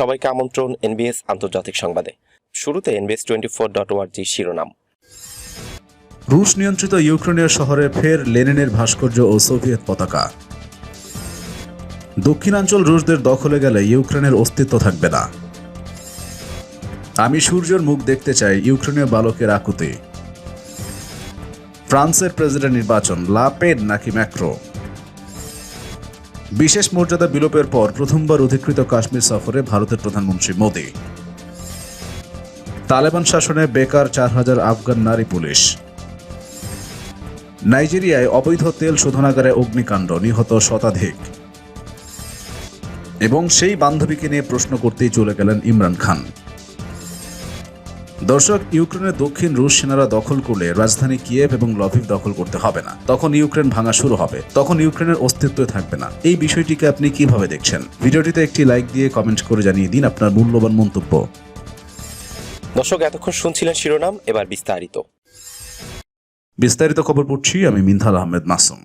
সবাইকে আমন্ত্রণ এনবিএস আন্তর্জাতিক সংবাদে। শুরুতে NBS twenty four dot org শিরোনাম। রুশ নিয়ন্ত্রিত ইউক্রেনীয় শহরে ফের লেনিনের ভাস্কর্য ও সোভিয়েত পতাকা। দক্ষিণাঞ্চল রুশদের দখলে গেলে ইউক্রেনের অস্তিত্ব থাকবে না। আমি সূর্যের মুখ দেখতে চাই ইউক্রেনীয় বালকের আকুতি। ফ্রান্সের প্রেসিডেন্ট নির্বাচন লাপেড নাকি ম্যাক্রো? বিশেষ মর্যাদা বিলোপের পর প্রথমবার অধিকৃত কাশ্মীর সফরে ভারতের প্রধানমন্ত্রী মোদী। তালেবান শাসনে বেকার চার হাজার আফগান নারী পুলিশ। নাইজেরিয়ায় অবৈধ তেল শোধনাগারে অগ্নিকাণ্ড, নিহত শতাধিক। এবং সেই বান্ধবীকে নিয়ে প্রশ্ন করতেই চলে গেলেন ইমরান খান। দর্শক ইউক্রেনের দক্ষিণ রুশ সেনারা দখল করলে রাজধানী কিয়েভ এবং লভিভ দখল করতে হবে না। তখন ইউক্রেন ভাঙা শুরু হবে। তখন ইউক্রেনের অস্তিত্বই থাকবে না। এই বিষয়টিকে আপনি কীভাবে দেখছেন? ভিডিওটিতে একটি লাইক দিয়ে কমেন্ট করে জানিয়ে দিন আপনার মূল্যবান মন্তব্য। দর্শক এতক্ষণ শুনছিলেন শিরোনাম এবার বিস্তারিত। বিস্তারিত খবর পড়ছি আমি মিনথাল আহমেদ মাসুম।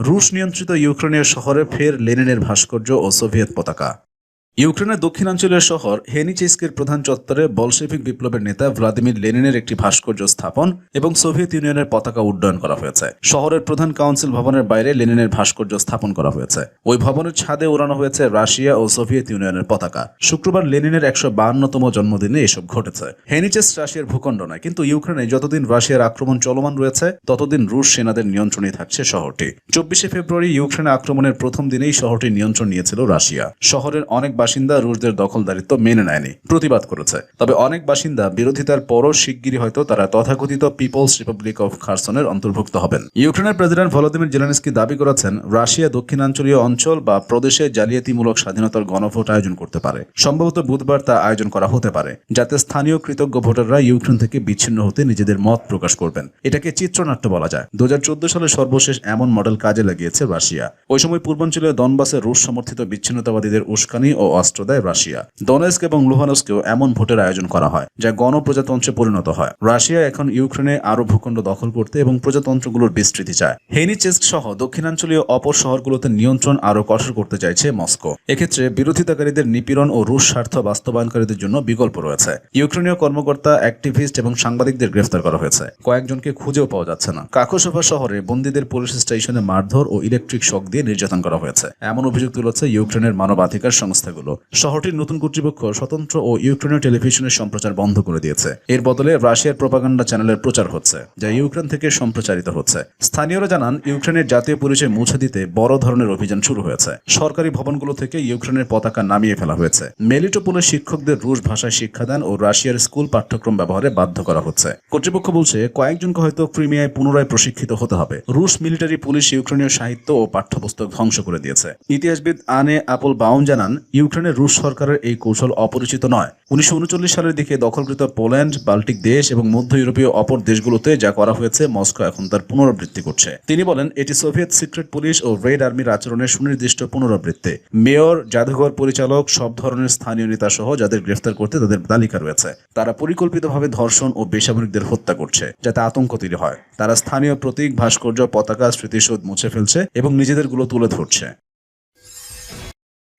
রুশ নিয়ন্ত্রিত ইউক্রেনীয় শহরে ফের লেনিনের ভাস্কর্য ও সোভিয়েত পতাকা। ইউক্রেনের দক্ষিণাঞ্চলের শহর হেনিচেস্কের প্রধান চত্বরে বলশেভিক বিপ্লবের নেতা ভ্লাদিমির লেনিনের একটি ভাস্কর্য স্থাপন এবং সোভিয়েত ইউনিয়নের পতাকা উড্ডয়ন করা হয়েছে। শহরের প্রধান কাউন্সিল ভবনের বাইরে লেনিনের ভাস্কর্য স্থাপন করা হয়েছে। ওই ভবনের ছাদে ওড়ানো হয়েছে রাশিয়া ও সোভিয়েত ইউনিয়নের পতাকা। শুক্রবার লেনিনের একশো বাহান্নতম জন্মদিনে এসব ঘটেছে। হেনিচেস রাশিয়ার ভূখণ্ড নয়, কিন্তু ইউক্রেনে যতদিন রাশিয়ার আক্রমণ চলমান রয়েছে, ততদিন রুশ সেনাদের নিয়ন্ত্রণে থাকছে শহরটি। চব্বিশে ফেব্রুয়ারি ইউক্রেনে আক্রমণের প্রথম দিনেই শহরটির নিয়ন্ত্রণ নিয়েছিল রাশিয়া। শহরের অনেক বাসিন্দা রুশদের দখলদারিত্ব মেনে নেয়নি, প্রতিবাদ করেছে। তবে অনেক বাসিন্দা বিরোধিতার পরও শিগগিরই হয়তো তারা তথাকথিত পিপলস রিপাবলিক অফ খারসনের অন্তর্ভুক্ত হবেন। ইউক্রেনের প্রেসিডেন্ট ভলোদিমির জেলেনস্কি দাবি করেছেন, রাশিয়া দক্ষিণাঞ্চলীয় অঞ্চল বা প্রদেশে জালিয়াতিমূলক স্বাধীনতার গণভোট আয়োজন করতে পারে। সম্ভবত বুধবার তা আয়োজন করা হতে পারে, যাতে স্থানীয় কৃতজ্ঞ ভোটাররা ইউক্রেন থেকে বিচ্ছিন্ন হতে নিজেদের মত প্রকাশ করবেন। এটাকে চিত্রনাট্য বলা যায়। দু হাজার চোদ্দ সালে সর্বশেষ এমন মডেল কাজে লাগিয়েছে রাশিয়া। ওই সময় পূর্বাঞ্চলীয় দনবাসে রুশ সমর্থিত বিচ্ছিন্নতাবাদীদের উস্কানি ও অস্ত্র দেয় রাশিয়া। ডনেস্ক এবং লুহানস্কেও এমন ভোটের আয়োজন করা হয়, যা গণপ্রজাতন্ত্রে পরিণত হয়। রাশিয়া এখন ইউক্রেনে আরও ভূখণ্ড দখল করতে এবং প্রজাতন্ত্রগুলোর বিস্তৃতি চায়। হেনিচেস্ক সহ দক্ষিণাঞ্চলীয় অপর শহরগুলোতে নিয়ন্ত্রণ আরও কঠোর করতে চাইছে মস্কো। এক্ষেত্রে বিরোধিতাকারীদের নিপীড়ন ও রুশ স্বার্থ বাস্তবায়নকারীদের জন্য বিকল্প রয়েছে। ইউক্রেনীয় কর্মকর্তা, অ্যাক্টিভিস্ট এবং সাংবাদিকদের গ্রেফতার করা হয়েছে। কয়েকজনকে খুঁজেও পাওয়া যাচ্ছে না। কাকোসোভা শহরে বন্দীদের পুলিশ স্টেশনে মারধর ও ইলেকট্রিক শক দিয়ে নির্যাতন করা হয়েছে। এমন অভিযোগ তুলেছে ইউক্রেনের মানবাধিকার সংস্থাগুলো। শহরটির নতুন কর্তৃপক্ষ স্বতন্ত্র ও ইউক্রেনীয় টেলিভিশনের সম্প্রচার বন্ধ করে দিয়েছে। এর বদলে রাশিয়ার প্রপাগান্ডা চ্যানেলের প্রচার হচ্ছে, যা ইউক্রেন থেকে সম্প্রচারিত হচ্ছে। স্থানীয়রা জানান, ইউক্রেনের জাতীয় পরিচয় মুছে দিতে বড় ধরনের অভিযান শুরু হয়েছে। সরকারি ভবনগুলো থেকে ইউক্রেনের পতাকা নামিয়ে ফেলা হয়েছে। মেলিটোপোলের শিক্ষকদের রুশ ভাষায় শিক্ষাদান ও রাশিয়ার স্কুল পাঠ্যক্রম ব্যবহারে বাধ্য করা হচ্ছে। কর্তৃপক্ষ বলছে, কয়েকজনকে হয়তো ক্রিমিয়ায় পুনরায় প্রশিক্ষিত হতে হবে। রুশ মিলিটারি পুলিশ ইউক্রেনীয় সাহিত্য ও পাঠ্যপুস্তক ধ্বংস করে দিয়েছে। ইতিহাসবিদ আনে আপল বাউন জানান ইউক্রেনের রুশ সরকারের এই কৌশল অপরিচিত নয়। উনিশশো সালের দিকে দখলকৃত পোল্যান্ড, বাল্টিক দেশ এবং মধ্য ইউরোপীয় অপর দেশগুলোতে যা করা হয়েছে, মস্কো এখন তার পুনরাবৃত্তি করছে। তিনি বলেন, এটি সোভিয়েত সিক্রেট পুলিশ ও রেড আর্মির আচরণের সুনির্দিষ্ট পুনরাবৃত্তি। মেয়র, জাদুঘর পরিচালক, সব ধরনের স্থানীয় নেতা সহ যাদের গ্রেফতার করতে তাদের তালিকা রয়েছে, তারা পরিকল্পিতভাবে ধর্ষণ ও বেসামরিকদের হত্যা করছে, যাতে আতঙ্ক তৈরি হয়। তারা স্থানীয় প্রতীক, ভাস্কর্য, পতাকা, স্মৃতিসৌধ মুছে ফেলছে এবং নিজেদেরগুলো তুলে ধরছে।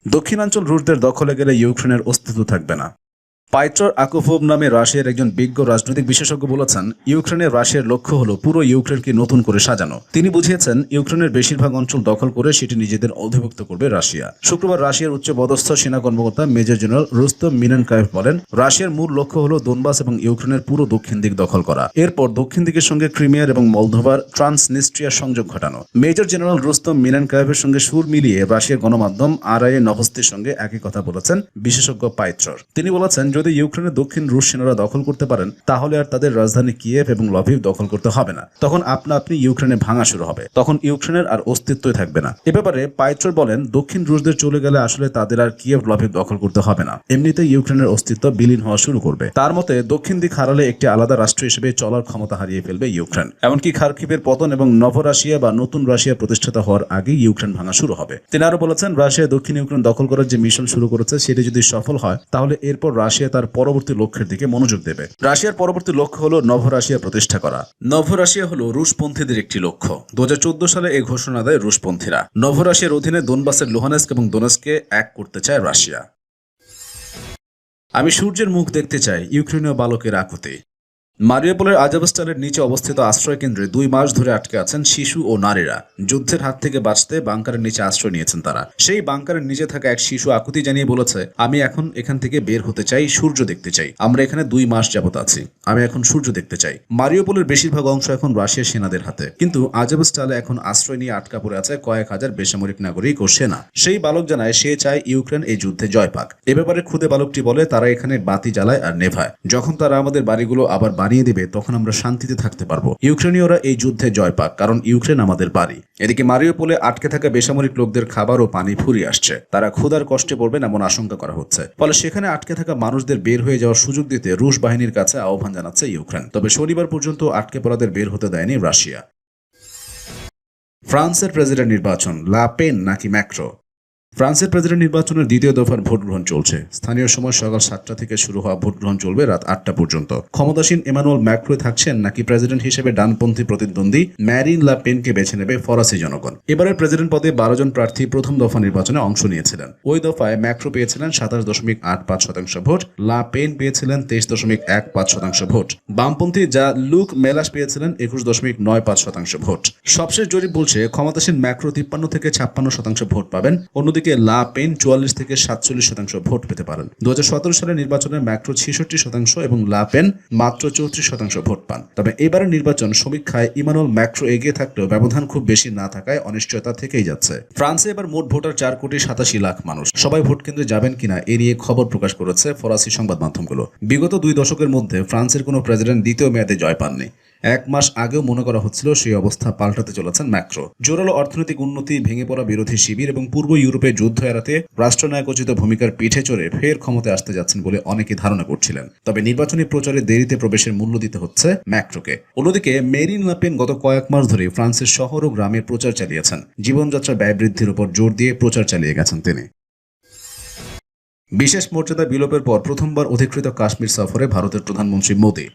দক্ষিণাঞ্চল রুটদের দখলে গেলে ইউক্রেনের অস্তিত্ব থাকবে না। পাইট্রর আকুফোভ নামে রাশিয়ার একজন বিজ্ঞ রাজনৈতিক বিশেষজ্ঞ বলেছেন ইউক্রেনের রাশিয়ার লক্ষ্য হল পুরো ইউক্রেনকে নতুন করে সাজানো। তিনি বুঝিয়েছেন, ইউক্রেনের বেশিরভাগ অঞ্চল দখল করে সেটি নিজেদের অধিভুক্ত করবে রাশিয়া। শুক্রবার রাশিয়ার উচ্চ পদস্থ সেনা কর্মকর্তা মেজর জেনারেল রুস্তম মিনানকায়েভ বলেন, রাশিয়ার মূল লক্ষ্য হল দোনবাস এবং ইউক্রেনের পুরো দক্ষিণ দিক দখল করা। এরপর দক্ষিণ দিকের সঙ্গে ক্রিমিয়ার এবং মলদোভার ট্রান্সনিস্ট্রিয়ার সংযোগ ঘটানো। মেজর জেনারেল রুস্তম মিনানকায়েভের সঙ্গে সুর মিলিয়ে রাশিয়ার গণমাধ্যম আর আই নভস্তির সঙ্গে একই কথা বলেছেন বিশেষজ্ঞ পাইট্রর। তিনি বলেছেন যদি ইউক্রেনের দক্ষিণ রুশ সেনারা দখল করতে পারেন, তাহলে আর তাদের রাজধানী কিয়েভ এবং লভিভ দখল করতে হবে না। তখন আপনা আপনি ইউক্রেনে ভাঙা শুরু হবে। তখন ইউক্রেনের আর অস্তিত্বই থাকবে না। এ ব্যাপারে পাইট্রর বলেন, দক্ষিণ রুশদের চলে গেলে আসলে তাদের আর কিয়েভ, লভিভ দখল করতে হবে না। এমনিতে ইউক্রেনের অস্তিত্ব বিলীন হওয়া শুরু করবে। তার মতে, দক্ষিণ দিক হারালে একটি আলাদা রাষ্ট্র হিসেবে চলার ক্ষমতা হারিয়ে ফেলবে ইউক্রেন। এমনকি খার্কিভের পতন এবং নভ রাশিয়া বা নতুন রাশিয়া প্রতিষ্ঠাতা হওয়ার আগে ইউক্রেন ভাঙা শুরু হবে। তিনি আরও বলেছেন, রাশিয়া দক্ষিণ ইউক্রেন দখল করার যে মিশন শুরু করেছে, সেটি যদি সফল হয়, তাহলে এরপর রাশিয়া তার পরবর্তী লক্ষ্যের দিকে মনোযোগ দেবে। রাশিয়ার পরবর্তী লক্ষ্য হলো নভ রাশিয়া প্রতিষ্ঠা করা। নভ রাশিয়া হলো রুশপন্থীদের একটি লক্ষ্য। দু হাজার চোদ্দ সালে এই ঘোষণা দেয় রুশপন্থীরা। নভরাশিয়ার অধীনে দোনবাসের লোহানেস্ক এবং দোনেস্কে এক করতে চায় রাশিয়া। আমি সূর্যের মুখ দেখতে চাই ইউক্রেনীয় বালকের আকুতি। মারিয়াপোলের আজাবস্টালের নিচে অবস্থিত আশ্রয় কেন্দ্রে দুই মাস ধরে আটকে আছেন শিশু ও নারীরা। যুদ্ধের হাত থেকে বাঁচতে বাংকারের নিচে আশ্রয় নিয়েছেন তারা। সেই বাংকারের নিচে থাকা এক শিশু আকুতি জানিয়ে বলেছে, আমি এখন এখান থেকে বের হতে চাই, সূর্য দেখতে চাই। আমরা এখানে দুই মাস যাবত আছি। আমি এখন সূর্য দেখতে চাই। মারিওপোলের বেশিরভাগ অংশ এখন রাশিয়ার সেনাদের হাতে। কিন্তু আজাবস্টালে এখন আশ্রয় নিয়ে আটকা পড়ে আছে কয়েক হাজার বেসামরিক নাগরিক ও সেনা। সেই বালক জানায়, সে চায় ইউক্রেন এই যুদ্ধে জয় পাক। এ ব্যাপারে খুদে বালকটি বলে, তারা এখানে বাতি জ্বালায় আর নেভায়। যখন তারা আমাদের বাড়িগুলো আবার বানিয়ে দিবে, তখন আমরা শান্তিতে থাকতে পারব। ইউক্রেনীয়রা এই যুদ্ধে জয় পাক, কারণ ইউক্রেন আমাদের বাড়ি এদিকে মারিওপোলে আটকে থাকা বেসামরিক লোকদের খাবার ও পানি ফুরিয়ে আসছে। তারা ক্ষুধার কষ্টে পড়বেন এমন আশঙ্কা করা হচ্ছে। ফলে সেখানে আটকে থাকা মানুষদের বের হয়ে যাওয়ার সুযোগ দিতে রুশ বাহিনীর কাছে আহ্বান জানাচ্ছে ইউক্রেন। তবে শনিবার পর্যন্ত আটকে পড়াদের বের হতে দেয়নি রাশিয়া। ফ্রান্সের প্রেসিডেন্ট নির্বাচন, লা পেন নাকি ম্যাক্রো? ফ্রান্সের প্রেসিডেন্ট নির্বাচনের দ্বিতীয় দফার ভোট গ্রহণ চলছে। স্থানীয় সময় সকাল সাতটা থেকে শুরু হওয়া ভোট গ্রহণ চলবে রাত আটটা পর্যন্ত। ক্ষমতাসীন এমানুয়েল ম্যাক্রো থাকছেন নাকি প্রেসিডেন্ট হিসেবে ডানপন্থী প্রতিদ্বন্দ্বী ম্যারিন লা পেনকে বেছে নেবে ফরাসি জনগণ। এবারের প্রেসিডেন্ট পদে বারো জন প্রার্থী প্রথম দফা নির্বাচনে অংশ নিয়েছিলেন। ওই দফায় ম্যাক্রো পেয়েছিলেন সাতাশ দশমিক আট পাঁচ শতাংশ ভোট, লা পেন পেয়েছিলেন তেইশ দশমিক এক পাঁচ শতাংশ ভোট। বামপন্থী যা লুক মেলাস পেয়েছিলেন একুশ দশমিক নয় পাঁচ শতাংশ ভোট। সবশেষ জরিপ বলছে, ক্ষমতাসীন ম্যাক্রো তিপ্পান্ন থেকে ছাপ্পান্ন শতাংশ ভোট পাবেন। অন্যদিকে লা পেন চুয়াল্লিশ থেকে সাতচল্লিশ শতাংশ ভোট পেতে পারেন। দু সালের নির্বাচনে ম্যাক্রো ছেষট্টি শতাংশ এবং লা পেন মাত্র চৌত্রিশ শতাংশ ভোট পান। তবে এবারের নির্বাচন সমীক্ষায় ইমানুল ম্যাক্রো এগিয়ে থাকলেও ব্যবধান খুব বেশি না থাকায় অনিশ্চয়তা থেকেই যাচ্ছে। ফ্রান্সে এবার মোট ভোটার চার কোটি সাতাশি লাখ মানুষ। সবাই ভোট কেন্দ্রে যাবেন কিনা এ নিয়ে খবর প্রকাশ করেছে ফরাসি সংবাদ মাধ্যমগুলো বিগত দুই দশকের মধ্যে ফ্রান্সের কোনো প্রেসিডেন্ট দ্বিতীয় মেয়াদে জয় পাননি। এক মাস আগেও মনে করা হচ্ছিল সেই অবস্থা পাল্টাতে চলেছেন ম্যাক্রো। জোরালো অর্থনৈতিক উন্নতি, ভেঙে পড়া বিরোধী শিবির এবং পূর্ব ইউরোপে যুদ্ধ এড়াতে রাষ্ট্রনায়কোচিত ভূমিকার পিঠে চড়ে ফের ক্ষমতায় আসতে যাচ্ছেন বলে অনেকে ধারণা করছিলেন। তবে নির্বাচনী প্রচারে দেরিতে প্রবেশের মূল্য দিতে হচ্ছে ম্যাক্রোকে। অন্যদিকে মেরিন লাপেন গত কয়েক মাস ধরে ফ্রান্সের শহর ও গ্রামে প্রচার চালিয়েছেন। জীবনযাত্রা ব্যয় বৃদ্ধির উপর জোর দিয়ে প্রচার চালিয়ে গেছেন তিনি। বিশেষ মর্যাদা বিলোপের পর প্রথমবার অধিকৃত কাশ্মীর সফরে ভারতের প্রধানমন্ত্রী মোদী।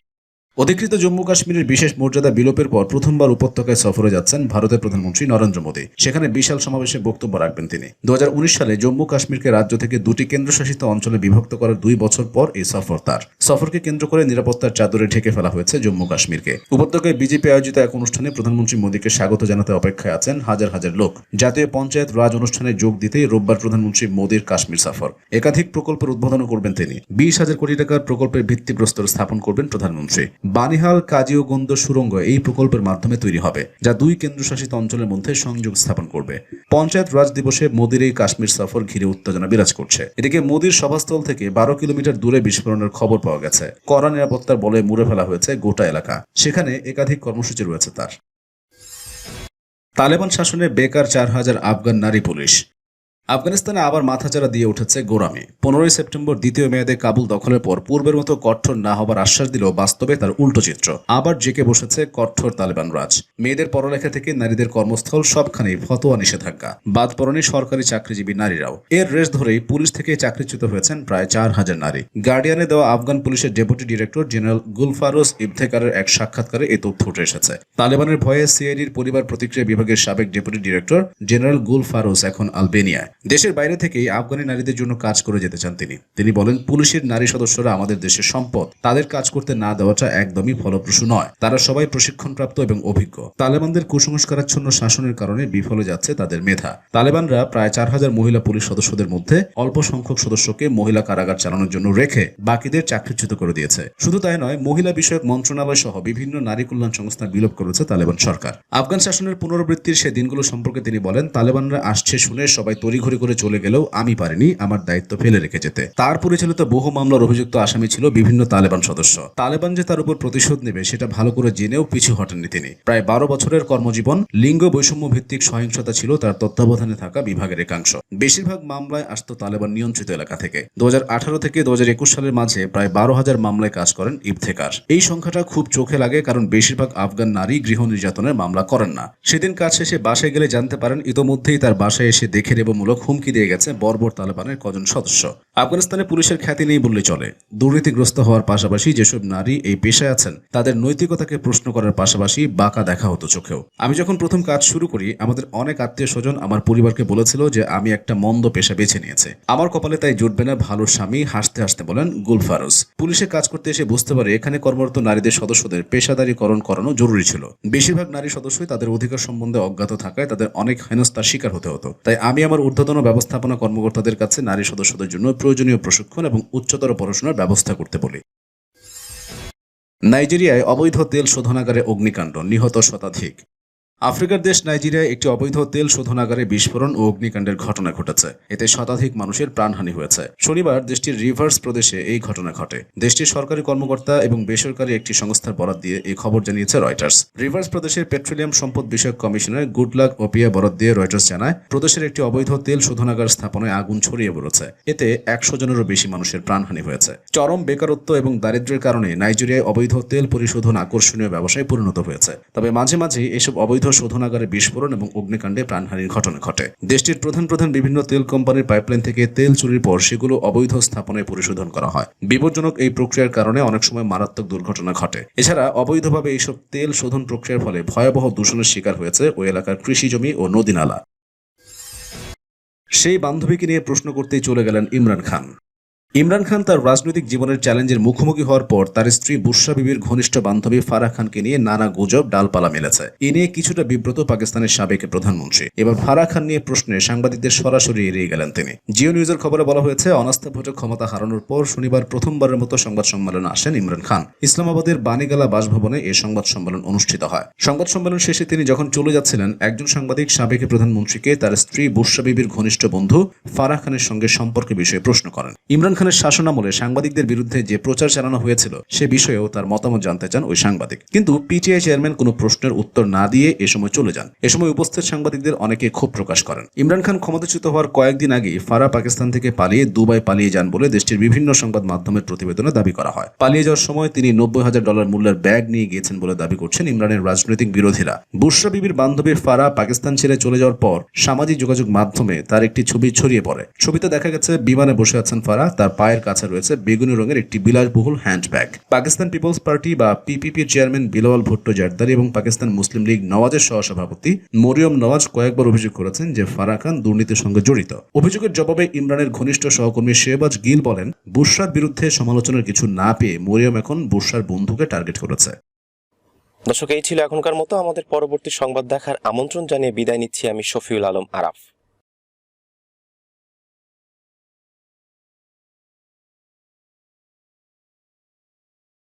অধিকৃত জম্মু কাশ্মীরের বিশেষ মর্যাদা বিলোপের পর প্রথমবার উপত্যকায় সফরে যাচ্ছেন ভারতের প্রধানমন্ত্রী নরেন্দ্র মোদী। সেখানে বিশাল সমাবেশে বক্তব্য রাখবেন তিনি। দুহাজার উনিশ সালে জম্মু কাশ্মীরকে রাজ্য থেকে দুটি কেন্দ্রশাসিত অঞ্চলে বিভক্ত করার দুই বছর পর এই সফর তার। সফরকে কেন্দ্র করে নিরাপত্তার চাদরে ঢেকে ফেলা হয়েছে জম্মু কাশ্মীরকে। উপত্যকায় বিজেপি আয়োজিত এক অনুষ্ঠানে প্রধানমন্ত্রী মোদীকে স্বাগত জানাতে অপেক্ষায় আছেন হাজার হাজার লোক। জাতীয় পঞ্চায়েত রাজ অনুষ্ঠানে যোগ দিতেই রোববার প্রধানমন্ত্রী মোদীর কাশ্মীর সফর। একাধিক প্রকল্পের উদ্বোধন করবেন তিনি। বিশ হাজার কোটি টাকার প্রকল্পের ভিত্তিপ্রস্তর স্থাপন করবেন প্রধানমন্ত্রী। বানিহাল কাজিওগন্দ সুরঙ্গ এই প্রকল্পের মাধ্যমে তৈরি হবে, যা দুই কেন্দ্রশাসিত অঞ্চলের মধ্যে সংযোগ স্থাপন করবে। পঞ্চায়েত রাজ দিবসে মোদীর এই কাশ্মীর সফর ঘিরে উত্তেজনা বিরাজ করছে। এদিকে মোদীর সভাস্থল থেকে বারো কিলোমিটার দূরে বিস্ফোরণের খবর পাওয়া গেছে। কড়া নিরাপত্তার বলে মুড়ে ফেলা হয়েছে গোটা এলাকা। সেখানে একাধিক কর্মসূচি রয়েছে তার। তালেবান শাসনে বেকার চার হাজার আফগান নারী পুলিশ। আফগানিস্তানে আবার মাথাচাড়া দিয়ে উঠেছে গোরামি পনেরোই সেপ্টেম্বর দ্বিতীয় মেয়াদে কাবুল দখলের পর পূর্বের মতো কঠোর না হবার আশ্বাস দিলেও বাস্তবে তার উল্টো চিত্র। আবার জেকে বসেছে কঠোর তালেবান রাজ। মেয়েদের পড়ালেখা থেকে নারীদের কর্মস্থল সবখানেই ফতোয়া নিষেধাজ্ঞা। বাদ পড়েনি সরকারি চাকরিজীবী নারীরাও। এর রেশ ধরেই পুলিশ থেকে চাকরিচ্যুত হয়েছেন প্রায় চার হাজার নারী। গার্ডিয়ানে দেওয়া আফগান পুলিশের ডেপুটি ডিরেক্টর জেনারেল গুলফারোস ইবতেকারের এক সাক্ষাৎকারে এই তথ্য উঠে এসেছে। তালেবানের ভয়ে সিআইডির পরিবার প্রতিক্রিয়া বিভাগের সাবেক ডেপুটি ডিরেক্টর জেনারেল গুল ফারোস এখন আলবেনিয়ায়। দেশের বাইরে থেকেই আফগানি নারীদের জন্য কাজ করে যেতে চান তিনি। তিনি বলেন, পুলিশের নারী সদস্যরা আমাদের দেশের সম্পদ। তাদের কাজ করতে না দেওয়াটা একদমই ফলপ্রসূ নয়। তারা সবাই প্রশিক্ষণপ্রাপ্ত এবং অভিজ্ঞ। তালেবানদের কুসংস্কারাচ্ছন্ন শাসনের কারণে বিফলে যাচ্ছে তাদের মেধা। তালেবানরা প্রায় চার হাজার মহিলা পুলিশ সদস্যদের মধ্যে অল্প সংখ্যক সদস্যকে মহিলা কারাগার চালানোর জন্য রেখে বাকিদের চাকরিচ্যুত করে দিয়েছে। শুধু তাই নয়, মহিলা বিষয়ক মন্ত্রণালয় সহ বিভিন্ন নারী কল্যাণ সংস্থা বিলোপ করেছে তালেবান সরকার। আফগান শাসনের পুনরাবৃত্তির সে দিনগুলো সম্পর্কে তিনি বলেন, তালেবানরা আসছে শুনে সবাই তড়িঘড়ি করে চলে গেলেও আমি পারিনি আমার দায়িত্ব ফেলে রেখে যেতে। তার পরিচালিত বহু মামলার অভিযুক্ত আসামি ছিল বিভিন্ন তালেবান সদস্য। তালেবান যে তার উপর প্রতিশোধ নেবে, সেটা ভালো করে জেনেও পিছু হটেননি তিনি। প্রায় বারো বছরের কর্মজীবন লিঙ্গ বৈষম্য ভিত্তিক সহিংসতা ছিল তার তত্ত্বাবধানে থাকা বিভাগের একাংশ। বেশিরভাগ মামলায় আসতো তালেবান নিয়ন্ত্রিত এলাকা থেকে। দু হাজার আঠারো থেকে দু হাজার একুশ সালের মাঝে প্রায় বারো হাজার মামলায় কাজ করেন ইবথেকার এই সংখ্যাটা খুব চোখে লাগে কারণ বেশিরভাগ আফগান নারী গৃহ নির্যাতনের মামলা করেন না। সেদিন কাজ শেষে বাসায় গেলে জানতে পারেন, ইতোমধ্যেই তার বাসায় এসে দেখে নেবমূলক হুমকি দিয়ে গেছে বর্বর তালেবানের কজন সদস্য। আফগানিস্তানে পুলিশের খ্যাতি নেই বললে চলে। দুর্নীতিগ্রস্ত হওয়ার পাশাপাশি যেসব নারী এই পেশায় আছেন, তাদের নৈতিকতাকে প্রশ্ন করার পাশাপাশি বাঁকা দেখা হতো চোখেও। আমি যখন প্রথম কাজ শুরু করি, আমাদের অনেক আত্মীয় স্বজন আমার পরিবারকে বলেছিল যে, আমি একটা মন্দ পেশা বেছে নিয়েছে। আমার কপালে তাই জুটবে না, ভালো স্বামী হাসতে হাসতে বলেন গুলফারুস পুলিশে কাজ করতে এসে বুঝতে পারে, এখানে কর্মরত নারীদের সদস্যদের পেশাদারীকরণ করানো জরুরি ছিল। বেশিরভাগ নারী সদস্যই তাদের অধিকার সম্বন্ধে অজ্ঞাত থাকায় তাদের অনেক হেনস্থার শিকার হতে হতো। তাই আমি আমার ঊর্ধ্বতন ব্যবস্থাপনা কর্মকর্তাদের কাছে নারী সদস্যদের জন্য প্রয়োজনীয় প্রশিক্ষণ এবং উচ্চতর পড়াশোনার ব্যবস্থা করতে বলি। নাইজেরিয়ায় অবৈধ তেল শোধনাগারে অগ্নিকাণ্ড, নিহত শতাধিক। আফ্রিকার দেশ নাইজেরিয়ায় একটি অবৈধ তেল শোধনাগারে বিস্ফোরণ ও অগ্নিকাণ্ডের ঘটনা ঘটেছে। এতে শতাধিক মানুষের প্রাণহানি হয়েছে। শনিবার দেশটির রিভার্স প্রদেশে এই ঘটনা ঘটে। দেশটির সরকারি কর্মকর্তা এবং বেসরকারি একটি সংস্থার বরাত দিয়ে এই খবর জানিয়েছে রয়টার্স। রিভার্স প্রদেশের পেট্রোলিয়াম সম্পদ বিষয়ক কমিশনার গুডলাক ওপিয়া বরাত দিয়ে রয়টার্স জানায়, প্রদেশের একটি অবৈধ তেল শোধনাগার স্থাপনায় আগুন ছড়িয়ে পড়েছে। এতে একশো জনেরও বেশি মানুষের প্রাণহানি হয়েছে। চরম বেকারত্ব এবং দারিদ্র্যের কারণে নাইজেরিয়ায় অবৈধ তেল পরিশোধন আকর্ষণীয় ব্যবসায় পরিণত হয়েছে। তবে মাঝে মাঝে এসব অবৈধ শোধনাগারে বিস্ফোরণ এবং অগ্নিকাণ্ডে প্রাণহানির ঘটনা ঘটে। দেশটির প্রধান প্রধান বিভিন্ন তেল কোম্পানির পাইপলাইন থেকে তেল চুরির পর সেগুলো অবৈধ স্থাপনে পরিশোধন করা হয়। বিপজ্জনক এই প্রক্রিয়ার কারণে অনেক সময় মারাত্মক দুর্ঘটনা ঘটে। এছাড়া অবৈধভাবে এইসব তেল শোধন প্রক্রিয়ার ফলে ভয়াবহ দূষণের শিকার হয়েছে ওই এলাকার কৃষি জমি ও নদী নালা। সেই বান্ধবীকে নিয়ে প্রশ্ন করতেই চলে গেলেন ইমরান খান। ইমরান খান তার রাজনৈতিক জীবনের চ্যালেঞ্জের মুখোমুখি হওয়ার পর তার স্ত্রী বুশরা বিবির ঘনিষ্ঠ বান্ধবী ফারাহ খানকে নিয়ে নানা গুজব, ডালপালা মেলেছে। এ নিয়ে কিছুটা বিব্রত পাকিস্তানের সাবেক প্রধানমন্ত্রী। এবার ফারাহ খান নিয়ে প্রশ্নে সাংবাদিকদের সরাসরি এড়িয়ে গেলেন তিনি। জিও নিউজের খবরে বলা হয়েছে, অনাস্থা ভোটে ক্ষমতা হারানোর পর শনিবার প্রথমবারের মতো সংবাদ সম্মেলনে আসেন ইমরান খান। ইসলামাবাদের বানিগালা বাসভবনে এই সংবাদ সম্মেলন অনুষ্ঠিত হয়। সংবাদ সম্মেলন শেষে তিনি যখন চলে যাচ্ছিলেন, একজন সাংবাদিক সাবেক প্রধানমন্ত্রীকে তার স্ত্রী বুশরা বিবির ঘনিষ্ঠ বন্ধু ফারাহ খানের সঙ্গে সম্পর্কে বিষয়ে প্রশ্ন করেন। ইমরান খানের শাসনামলে সাংবাদিকদের বিরুদ্ধে যে প্রচার চালানো হয়েছিল, সে বিষয়েও তার মতামত জানতে চান ওই সাংবাদিক। কিন্তু পিটিআই চেয়ারম্যান কোনো প্রশ্নের উত্তর না দিয়ে এ সময় চলে যান। এ সময় উপস্থিত সাংবাদিকদের অনেকে ক্ষোভ প্রকাশ করেন। ইমরান খান ক্ষমতাচ্যুত হওয়ার কয়েকদিন আগে ফারা পাকিস্তান থেকে পালিয়ে দুবাই পালিয়ে যান বলে দেশটির বিভিন্ন সংবাদ মাধ্যমের প্রতিবেদনে দাবি করা হয়। পালিয়ে যাওয়ার সময় তিনি নব্বই হাজার ডলার মূল্যের ব্যাগ নিয়ে গিয়েছেন বলে দাবি করছেন ইমরানের রাজনৈতিক বিরোধীরা। বুশরা বিবির বান্ধবী ফারা পাকিস্তান ছেড়ে চলে যাওয়ার পর সামাজিক যোগাযোগ মাধ্যমে তার একটি ছবি ছড়িয়ে পড়ে। ছবিতে দেখা গেছে, বিমানে বসে আছেন ফারা তার পায়ের কাছে রয়েছে বেগুনি রঙের একটি বিলাসবহুল হ্যান্ডব্যাগ পাকিস্তান পিপলস পার্টি বা পিপিপির চেয়ারম্যান বিলাওয়াল ভুট্টো জারদারি এবং পাকিস্তান মুসলিম লীগ নওয়াজের সহসভাপতি মরিয়ম নওয়াজ কয়েকবার অভিযোগ করেছেন যে ফারা খান দুর্নীতির সঙ্গে জড়িত। অভিযোগের জবাবে ইমরানের ঘনিষ্ঠ সহকর্মী শেহবাজ গিল বলেন বুশরার বিরুদ্ধে সমালোচনার কিছু না পেয়ে মরিয়ম এখন বুশরার বন্ধুকে টার্গেট করেছে। দর্শক, এই ছিল এখনকার মতো। আমাদের পরবর্তী সংবাদ দেখার আমন্ত্রণ জানিয়ে বিদায় নিচ্ছি আমি শফিউল আলম আরাফ।